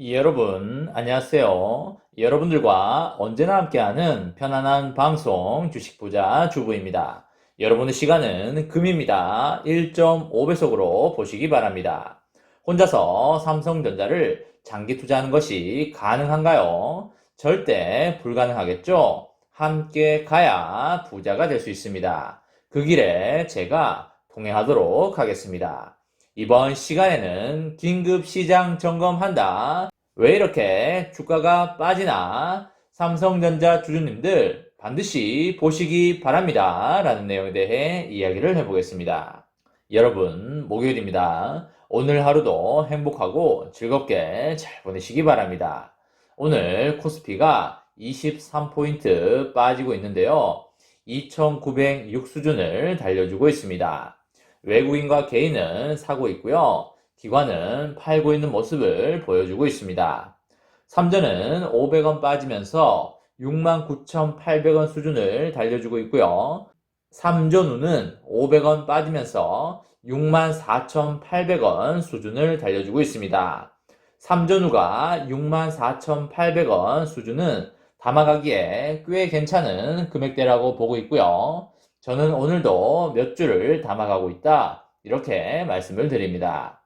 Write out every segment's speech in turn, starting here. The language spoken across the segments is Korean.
여러분, 안녕하세요. 여러분들과 언제나 함께하는 편안한 방송 주식부자 주부입니다. 여러분의 시간은 금입니다. 1.5배속으로 보시기 바랍니다. 혼자서 삼성전자를 장기 투자하는 것이 가능한가요? 절대 불가능하겠죠? 함께 가야 부자가 될 수 있습니다. 그 길에 제가 동행하도록 하겠습니다. 이번 시간에는 긴급 시장 점검한다. 왜 이렇게 주가가 빠지나? 삼성전자 주주님들 반드시 보시기 바랍니다. 라는 내용에 대해 이야기를 해보겠습니다. 여러분, 목요일입니다. 오늘 하루도 행복하고 즐겁게 잘 보내시기 바랍니다. 오늘 코스피가 23포인트 빠지고 있는데요. 2906 수준을 달려주고 있습니다. 외국인과 개인은 사고 있고요. 기관은 팔고 있는 모습을 보여주고 있습니다. 삼전은 500원 빠지면서 69,800원 수준을 달려주고 있고요. 삼전우는 500원 빠지면서 64,800원 수준을 달려주고 있습니다. 삼전우가 64,800원 수준은 담아가기에 꽤 괜찮은 금액대라고 보고 있고요. 저는 오늘도 몇 주를 담아가고 있다. 이렇게 말씀을 드립니다.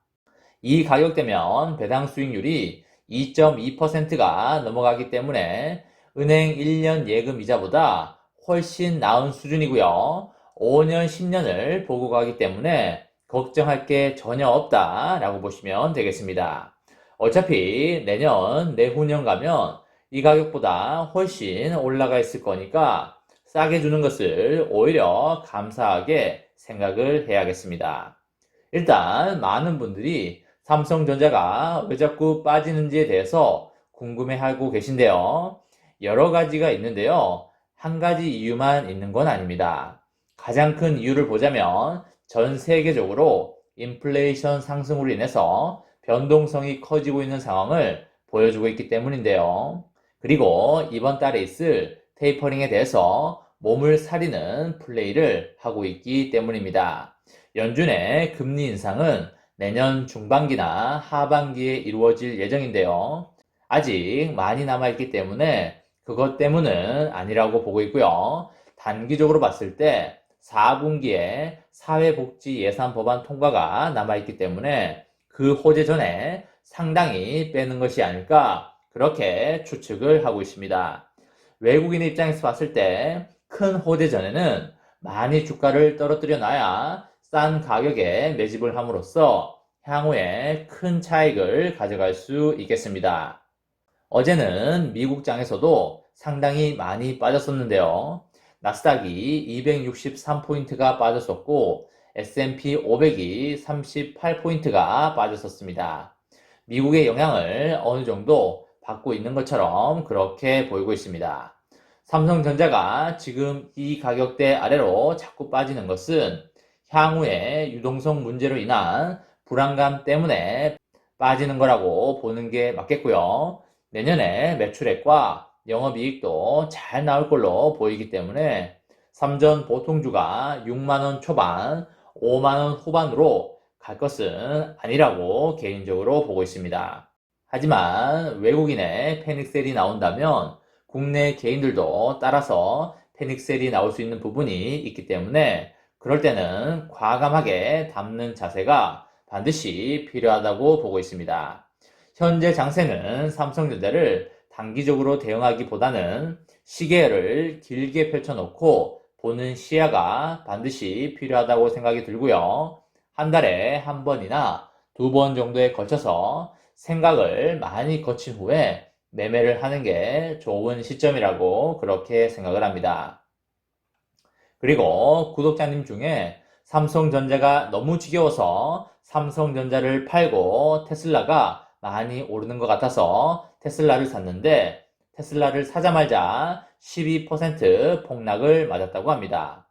이 가격대면 배당 수익률이 2.2%가 넘어가기 때문에 은행 1년 예금 이자보다 훨씬 나은 수준이고요. 5년, 10년을 보고 가기 때문에 걱정할 게 전혀 없다라고 보시면 되겠습니다. 어차피 내년, 내후년 가면 이 가격보다 훨씬 올라가 있을 거니까 싸게 주는 것을 오히려 감사하게 생각을 해야겠습니다. 일단 많은 분들이 삼성전자가 왜 자꾸 빠지는지에 대해서 궁금해하고 계신데요. 여러 가지가 있는데요. 한 가지 이유만 있는 건 아닙니다. 가장 큰 이유를 보자면 전 세계적으로 인플레이션 상승으로 인해서 변동성이 커지고 있는 상황을 보여주고 있기 때문인데요. 그리고 이번 달에 있을 테이퍼링에 대해서 몸을 사리는 플레이를 하고 있기 때문입니다. 연준의 금리 인상은 내년 중반기나 하반기에 이루어질 예정인데요. 아직 많이 남아있기 때문에 그것 때문은 아니라고 보고 있고요. 단기적으로 봤을 때 4분기에 사회복지 예산 법안 통과가 남아있기 때문에 그 호재 전에 상당히 빼는 것이 아닐까 그렇게 추측을 하고 있습니다. 외국인의 입장에서 봤을 때 큰 호재 전에는 많이 주가를 떨어뜨려 놔야 싼 가격에 매집을 함으로써 향후에 큰 차익을 가져갈 수 있겠습니다. 어제는 미국장에서도 상당히 많이 빠졌었는데요. 나스닥이 263포인트가 빠졌었고 S&P 500이 38포인트가 빠졌었습니다. 미국의 영향을 어느 정도 받고 있는 것처럼 그렇게 보이고 있습니다. 삼성전자가 지금 이 가격대 아래로 자꾸 빠지는 것은 향후에 유동성 문제로 인한 불안감 때문에 빠지는 거라고 보는 게 맞겠고요. 내년에 매출액과 영업이익도 잘 나올 걸로 보이기 때문에 삼전 보통주가 6만원 초반, 5만원 후반으로 갈 것은 아니라고 개인적으로 보고 있습니다. 하지만 외국인의 패닉셀이 나온다면 국내 개인들도 따라서 패닉셀이 나올 수 있는 부분이 있기 때문에 그럴 때는 과감하게 담는 자세가 반드시 필요하다고 보고 있습니다. 현재 장세는 삼성전자를 단기적으로 대응하기보다는 시계를 길게 펼쳐놓고 보는 시야가 반드시 필요하다고 생각이 들고요. 한 달에 한 번이나 두 번 정도에 걸쳐서 생각을 많이 거친 후에 매매를 하는 게 좋은 시점이라고 그렇게 생각을 합니다. 그리고 구독자님 중에 삼성전자가 너무 지겨워서 삼성전자를 팔고 테슬라가 많이 오르는 것 같아서 테슬라를 샀는데 테슬라를 사자마자 12% 폭락을 맞았다고 합니다.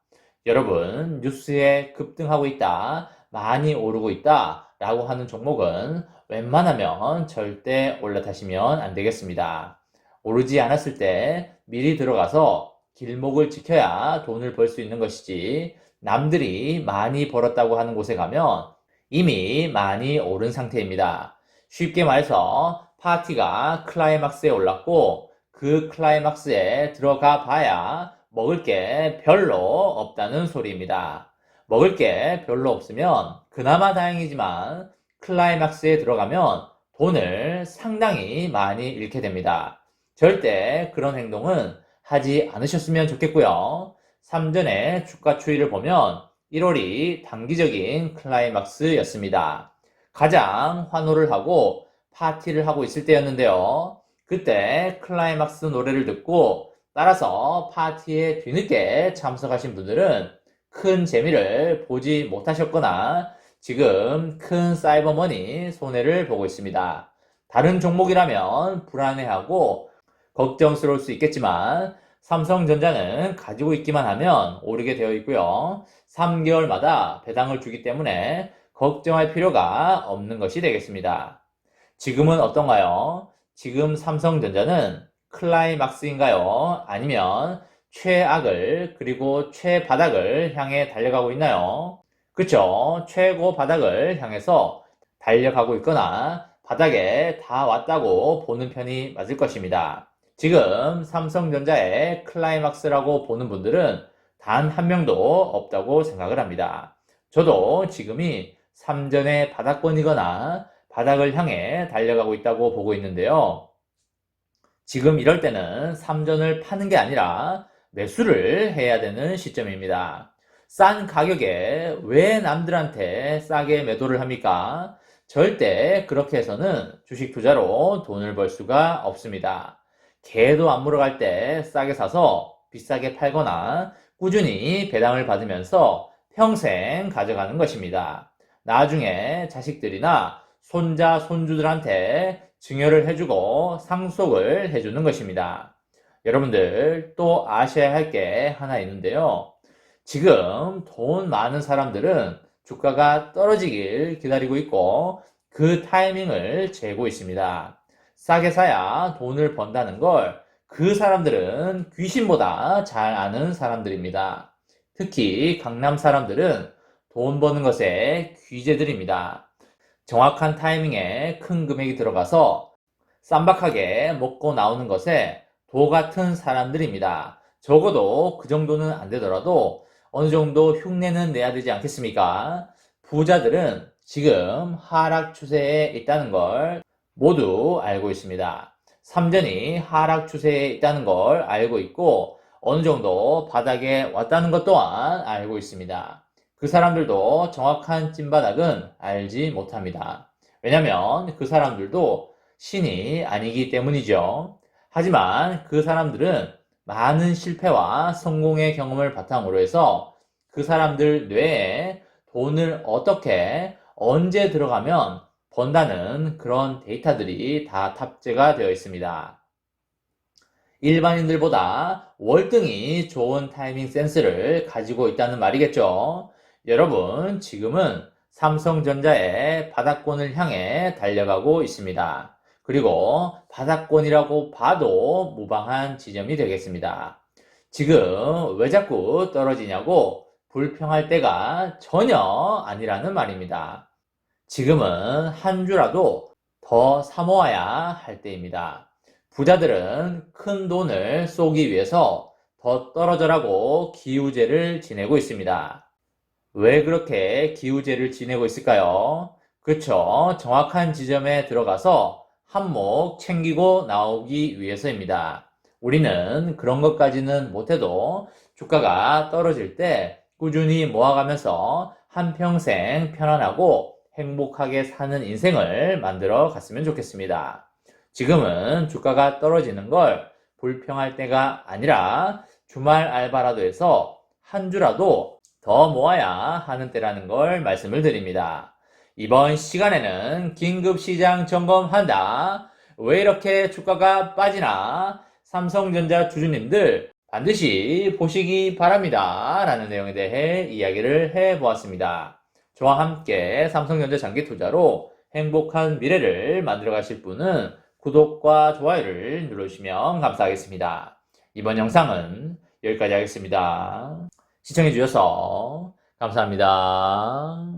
여러분, 뉴스에 급등하고 있다, 많이 오르고 있다 라고 하는 종목은 웬만하면 절대 올라타시면 안 되겠습니다. 오르지 않았을 때 미리 들어가서 길목을 지켜야 돈을 벌 수 있는 것이지 남들이 많이 벌었다고 하는 곳에 가면 이미 많이 오른 상태입니다. 쉽게 말해서 파티가 클라이막스에 올랐고 그 클라이막스에 들어가 봐야 먹을 게 별로 없다는 소리입니다. 먹을 게 별로 없으면 그나마 다행이지만 클라이막스에 들어가면 돈을 상당히 많이 잃게 됩니다. 절대 그런 행동은 하지 않으셨으면 좋겠고요. 3전의 주가 추이를 보면 1월이 단기적인 클라이막스였습니다. 가장 환호를 하고 파티를 하고 있을 때였는데요. 그때 클라이막스 노래를 듣고 따라서 파티에 뒤늦게 참석하신 분들은 큰 재미를 보지 못하셨거나 지금 큰 사이버머니 손해를 보고 있습니다. 다른 종목이라면 불안해하고 걱정스러울 수 있겠지만 삼성전자는 가지고 있기만 하면 오르게 되어 있고요. 3개월마다 배당을 주기 때문에 걱정할 필요가 없는 것이 되겠습니다. 지금은 어떤가요? 지금 삼성전자는 클라이막스인가요? 아니면 최악을 그리고 최바닥을 향해 달려가고 있나요? 그쵸? 최고 바닥을 향해서 달려가고 있거나 바닥에 다 왔다고 보는 편이 맞을 것입니다. 지금 삼성전자의 클라이막스라고 보는 분들은 단 한 명도 없다고 생각을 합니다. 저도 지금이 3전의 바닥권이거나 바닥을 향해 달려가고 있다고 보고 있는데요. 지금 이럴 때는 3전을 파는 게 아니라 매수를 해야 되는 시점입니다. 싼 가격에 왜 남들한테 싸게 매도를 합니까? 절대 그렇게 해서는 주식 투자로 돈을 벌 수가 없습니다. 개도 안 물어갈 때 싸게 사서 비싸게 팔거나 꾸준히 배당을 받으면서 평생 가져가는 것입니다. 나중에 자식들이나 손자, 손주들한테 증여를 해주고 상속을 해주는 것입니다. 여러분들 또 아셔야 할 게 하나 있는데요. 지금 돈 많은 사람들은 주가가 떨어지길 기다리고 있고 그 타이밍을 재고 있습니다. 싸게 사야 돈을 번다는 걸 그 사람들은 귀신보다 잘 아는 사람들입니다. 특히 강남 사람들은 돈 버는 것에 귀재들입니다. 정확한 타이밍에 큰 금액이 들어가서 쌈박하게 먹고 나오는 것에 도 같은 사람들입니다. 적어도 그 정도는 안 되더라도 어느 정도 흉내는 내야 되지 않겠습니까? 부자들은 지금 하락 추세에 있다는 걸 모두 알고 있습니다. 삼전이 하락 추세에 있다는 걸 알고 있고 어느 정도 바닥에 왔다는 것 또한 알고 있습니다. 그 사람들도 정확한 찐바닥은 알지 못합니다. 왜냐면 그 사람들도 신이 아니기 때문이죠. 하지만 그 사람들은 많은 실패와 성공의 경험을 바탕으로 해서 그 사람들 뇌에 돈을 어떻게 언제 들어가면 번다는 그런 데이터들이 다 탑재가 되어 있습니다. 일반인들보다 월등히 좋은 타이밍 센스를 가지고 있다는 말이겠죠. 여러분, 지금은 삼성전자의 바닥권을 향해 달려가고 있습니다. 그리고 바닥권이라고 봐도 무방한 지점이 되겠습니다. 지금 왜 자꾸 떨어지냐고 불평할 때가 전혀 아니라는 말입니다. 지금은 한 주라도 더 사모아야 할 때입니다. 부자들은 큰 돈을 쏘기 위해서 더 떨어져라고 기우제를 지내고 있습니다. 왜 그렇게 기우제를 지내고 있을까요? 그쵸. 정확한 지점에 들어가서 한몫 챙기고 나오기 위해서입니다. 우리는 그런 것까지는 못해도 주가가 떨어질 때 꾸준히 모아가면서 한평생 편안하고 행복하게 사는 인생을 만들어 갔으면 좋겠습니다. 지금은 주가가 떨어지는 걸 불평할 때가 아니라 주말 알바라도 해서 한 주라도 더 모아야 하는 때라는 걸 말씀을 드립니다. 이번 시간에는 긴급 시장 점검한다. 왜 이렇게 주가가 빠지나? 삼성전자 주주님들 반드시 보시기 바랍니다. 라는 내용에 대해 이야기를 해 보았습니다. 저와 함께 삼성전자 장기 투자로 행복한 미래를 만들어 가실 분은 구독과 좋아요를 눌러주시면 감사하겠습니다. 이번 영상은 여기까지 하겠습니다. 시청해 주셔서 감사합니다.